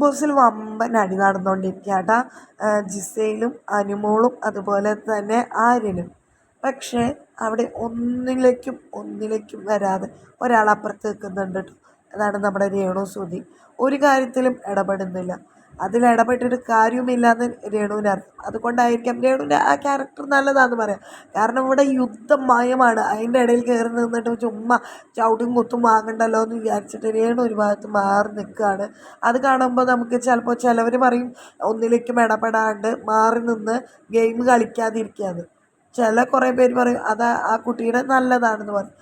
ബോസിൽ വമ്പൻ അടി നടന്നുകൊണ്ടിരിക്കുകയാട്ടാ ജിസയിലും അനുമോളും അതുപോലെ തന്നെ ആര്യനും. പക്ഷേ അവിടെ ഒന്നിലേക്കും ഒന്നിലേക്കും വരാതെ ഒരാൾ അപ്പുറത്ത് നിൽക്കുന്നുണ്ട് കേട്ടോ അതാണ് നമ്മുടെ രേണു സുധി. ഒരു കാര്യത്തിലും ഇടപെടുന്നില്ല. അതിൽ ഇടപെട്ടിട്ട് കാര്യവുമില്ലാന്ന് രേണുവിനറിയാം അതുകൊണ്ടായിരിക്കാം രേണുവിന്റെ ആ ക്യാരക്ടർ നല്ലതാണെന്ന് പറയാം. കാരണം ഇവിടെ യുദ്ധമയമാണ്. അതിന്റെ ഇടയിൽ കയറി നിന്നിട്ട് ചുമ്മാ ചവിട്ടും കുത്തും വാങ്ങണ്ടല്ലോ എന്ന് വിചാരിച്ചിട്ട് രേണു ഒരു ഭാഗത്ത് മാറി നിൽക്കുകയാണ്. അത് കാണുമ്പോൾ നമുക്ക് ചിലപ്പോൾ ചിലവർ പറയും ഒന്നിലേക്കും ഇടപെടാണ്ട് മാറി നിന്ന് ഗെയിം കളിക്കാതിരിക്കുകയാണ്. ചില കുറേ പേര് പറയും അത് ആ കുട്ടിയുടെ നല്ലതാണെന്ന് പറയും.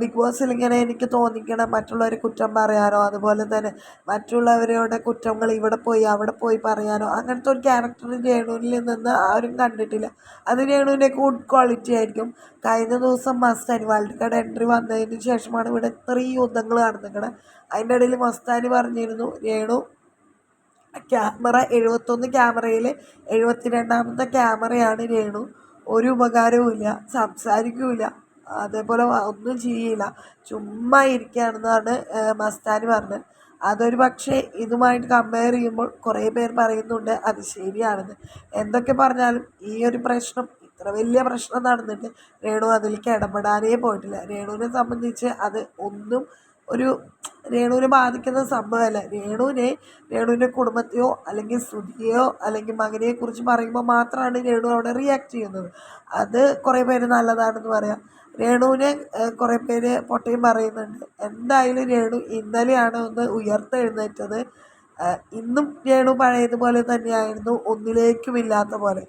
ബിഗ് ബോസിൽ ഇങ്ങനെ എനിക്ക് തോന്നിക്കണം മറ്റുള്ളവരെ കുറ്റം പറയാനോ അതുപോലെ തന്നെ മറ്റുള്ളവരുടെ കുറ്റങ്ങൾ ഇവിടെ പോയി അവിടെ പോയി പറയാനോ അങ്ങനത്തെ ഒരു ക്യാരക്ടർ രേണുവിൽ നിന്ന് ആരും കണ്ടിട്ടില്ല. അത് രേണുവിന്റെ ഗുഡ് ക്വാളിറ്റി ആയിരിക്കും. കഴിഞ്ഞ ദിവസം മസ്താനി വേൾഡ് കപ്പ് എൻട്രി വന്നതിന് ശേഷമാണ് ഇവിടെ ഇത്രയും യുദ്ധങ്ങൾ നടന്നിരിക്കുന്നത് അതിന്റെ ഇടയിൽ മസ്താനി പറഞ്ഞിരുന്നു രേണു ക്യാമറ എഴുപത്തൊന്ന് ക്യാമറയിൽ എഴുപത്തി രണ്ടാമത്തെ ക്യാമറയാണ് രേണു ഒരു ഉപകാരവുമില്ല സംസാരിക്കൂല അതേപോലെ ഒന്നും ചെയ്യില്ല. ചുമ്മാ ഇരിക്കുകയാണെന്നാണ് മസ്താനി പറഞ്ഞത്. അതൊരു പക്ഷേ ഇതുമായിട്ട് കമ്പയർ ചെയ്യുമ്പോൾ കുറേ പേർ പറയുന്നുണ്ട് അത് ശരിയാണെന്ന്. എന്തൊക്കെ പറഞ്ഞാലും ഈ ഒരു പ്രശ്നം ഇത്ര വലിയ പ്രശ്നം നടന്നിട്ട് രേണു അതിലേക്ക് ഇടപെടാനേ പോയിട്ടില്ല. രേണുവിനെ സംബന്ധിച്ച് അത് ഒന്നും ഒരു രേണുവിനെ ബാധിക്കുന്ന സംഭവമല്ല. രേണുവിനെ രേണുവിന്റെ കുടുംബത്തെയോ അല്ലെങ്കിൽ ശ്രുതിയെയോ അല്ലെങ്കിൽ മകനെക്കുറിച്ച് പറയുമ്പോൾ മാത്രമാണ് രേണു അവിടെ റിയാക്ട് ചെയ്യുന്നത്. അത് കുറേ പേര് നല്ലതാണെന്ന് പറയാം. രേണുവിനെ കുറേ പേര് പൊട്ടയും പറയുന്നുണ്ട്. എന്തായാലും രേണു ഇന്നലെയാണ് ഒന്ന് ഉയർത്തെഴുന്നേറ്റത്. ഇന്നും രേണു പഴയതുപോലെ തന്നെയായിരുന്നു. ഒന്നിലേക്കും ഇല്ലാത്ത പോലെ.